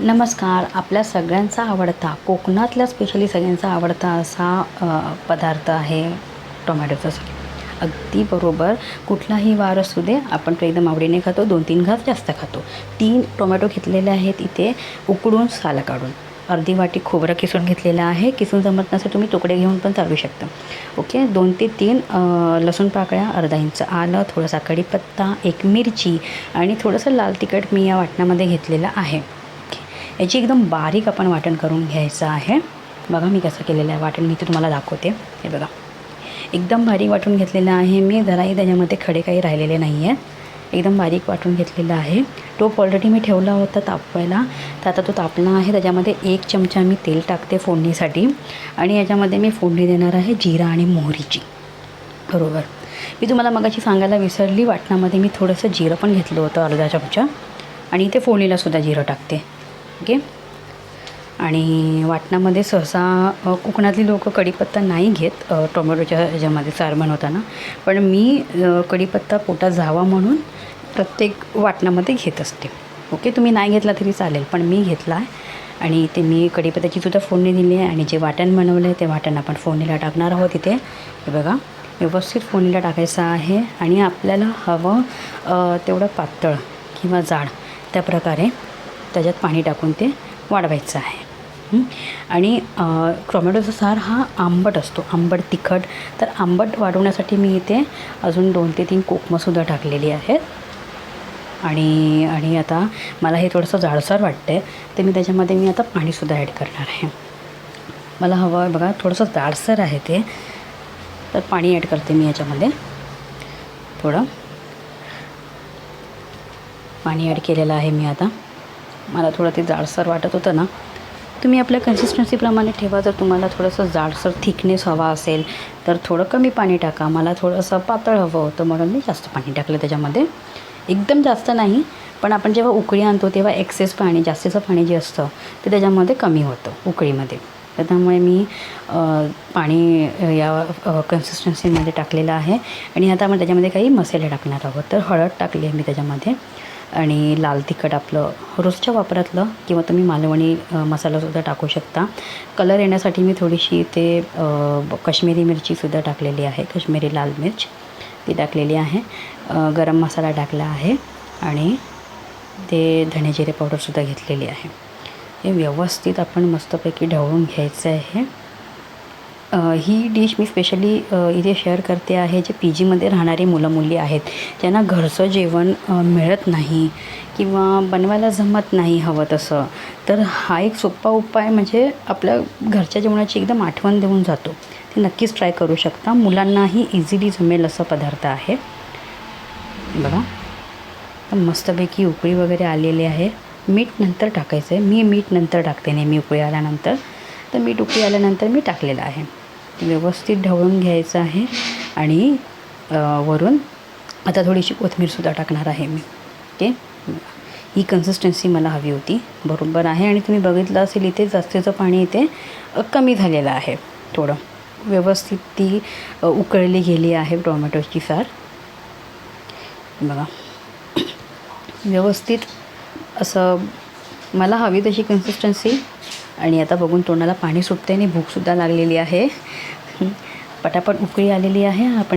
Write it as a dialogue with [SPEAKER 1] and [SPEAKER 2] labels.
[SPEAKER 1] नमस्कार. आपल्या सगळ्यांचा आवडता कोकणातल्या स्पेशली सगळ्यांचा आवडता असा पदार्थ आहे टोमॅटोचा सॉस अगदी बरोबर. कुठलाही वार असू दे आपण तो एकदम आवडीने खातो दोन तीन घास जास्त खातो. तीन टोमॅटो घेतलेले आहेत इथे उकडून सालं काढून. अर्धी वाटी खोबरं किसून घेतलेलं आहे. किसून जमत नसेल तुम्ही तुकडे घेऊन पण चालू शकता. ओके? दोन ते तीन लसूण पाकळ्या अर्धा इंच आलं थोडासा कढीपत्ता एक मिरची आणि थोडंसं लाल तिखट मी या वाटणामध्ये घेतलेलं आहे. याची एकदम बारीक आपण वाटण करून घ्यायचं आहे. बघा मी कसं केलेलं आहे वाटण मी ते तुम्हाला दाखवते. हे बघा. एकदम बारीक वाटून घेतलेलं आहे. मी जराही त्याच्यामध्ये खडे काही राहिलेले नाही आहेत एकदम बारीक वाटून घेतलेलं आहे. टोप ऑलरेडी मी ठेवला होता तापवायला. तर आता तो तापला आहे. त्याच्यामध्ये एक चमचा मी तेल टाकते फोडणीसाठी. आणि याच्यामध्ये मी फोडणी देणार आहे जिरा आणि मोहरीची. बरोबर. मी तुम्हाला मगाशी सांगायला विसरली वाटणामध्ये मी थोडंसं जिरं पण घेतलं होतं अर्धा चमचा. आणि इथे फोडणीलासुद्धा जिरं टाकते. ओके आणि वाटणामध्ये सहसा कोकणातली लोक कढीपत्ता नाही घेत टोमॅटोच्या ह्याच्यामध्ये सार बनवताना पण मी कढीपत्ता पोटात जावा म्हणून प्रत्येक वाटणामध्ये घेत असते. ओके तुम्ही नाही घेतला तरी चालेल पण मी घेतला आहे. आणि ते मी कढीपत्त्याची सुद्धा फोडणी दिली आहे. आणि जे वाटण बनवलं आहे ते वाटण आपण फोडणीला टाकणार आहोत इथे. हे बघा व्यवस्थित फोडणीला टाकायचं आहे. आणि आपल्याला हवं तेवढं पातळ किंवा जाड त्या प्रकारे त्याच्यात पाणी टाकून ते वाढवायचं आहे. आणि टोमॅटोचा सार हा आंबट असतो आंबट तिखट. तर आंबट वाढवण्यासाठी मी इथे अजून दोन ते तीन कोकमंसुद्धा टाकलेली आहेत. आणि आणि आता मला हे थोडंसं जाडसर वाटतं आहे तर मी त्याच्यामध्ये मी आता पाणीसुद्धा ॲड करणार आहे. मला हवं आहे बघा थोडंसं जाडसर आहे ते. तर पाणी ॲड करते मी याच्यामध्ये. थोडं. पाणी ॲड केलेलं आहे मी आता. मला थोडं ते जाडसर वाटत होतं ना. तुम्ही आपल्या कन्सिस्टन्सीप्रमाणे ठेवा. जर तुम्हाला थोडंसं जाडसर थिकनेस हवा असेल तर थोडं कमी पाणी टाका. मला थोडंसं पातळ हवं होतं म्हणून मी जास्त पाणी टाकलं त्याच्यामध्ये. एकदम जास्त नाही पण आपण जेव्हा उकळी आणतो तेव्हा एक्सेस पाणी जास्तीचं पाणी जे असतं ते त्याच्यामध्ये कमी होतं उकळीमध्ये. तर त्यामुळे मी पाणी या कन्सिस्टन्सीमध्ये टाकलेलं आहे. आणि आता आपण त्याच्यामध्ये काही मसाले टाकणार आहोत. तर हळद टाकली आहे मी त्याच्यामध्ये. आणि लाल तिखट आपलं रोजच्या वापरातलं किंवा तुम्ही मालवणी मसालासुद्धा टाकू शकता. कलर येण्यासाठी मी थोडीशी ते अ, मिरचीसुद्धा टाकलेली आहे. काश्मीरी लाल मिर्च ती टाकलेली आहे. गरम मसाला टाकला आहे आणि ते धणे जिरे पावडरसुद्धा घेतलेली आहे. हे व्यवस्थित आपण मस्तपैकी ढवळून घ्यायचं आहे. ही डिश मी स्पेशली इथे शेअर करते आहे जे पी जीमध्ये राहणारी मुलं मुली आहेत. ज्यांना घरचं जेवण मिळत नाही किंवा बनवायला जमत नाही हवं तसं. तर हा एक सोपा उपाय म्हणजे आपल्या घरच्या जेवणाची एकदम आठवण देऊन जातो. ते नक्कीच ट्राय करू शकता. मुलांनाही इझिली जमेल असं पदार्थ आहे. बघा. तर मस्तपैकी उकळी वगैरे आलेली आहे. मीठ नंतर टाकायचं आहे मी मीठ नंतर टाकते नेहमी उकळी आल्यानंतर. तर मीठ उकळी आल्यानंतर मी टाकलेलं आहे. व्यवस्थित ढवळून घ्यायचं आहे आणि वरून आता थोडीशी कोथिंबीरसुद्धा टाकणार आहे मी. ओके ही कन्सिस्टन्सी मला हवी होती. बरोबर आहे आणि तुम्ही बघितलं असेल इथे जास्तीचं पाणी इथे कमी झालेलं आहे. थोडं व्यवस्थित ती उकळली गेली आहे टोमॅटोची सार. बघा. व्यवस्थित असं मला हवी तशी कन्सिस्टन्सी आणि आता बघून तोंडाला पाणी सुटते आणि भूकसुद्धा लागलेली आहे. पटापट उकळी आलेली आहे. आपण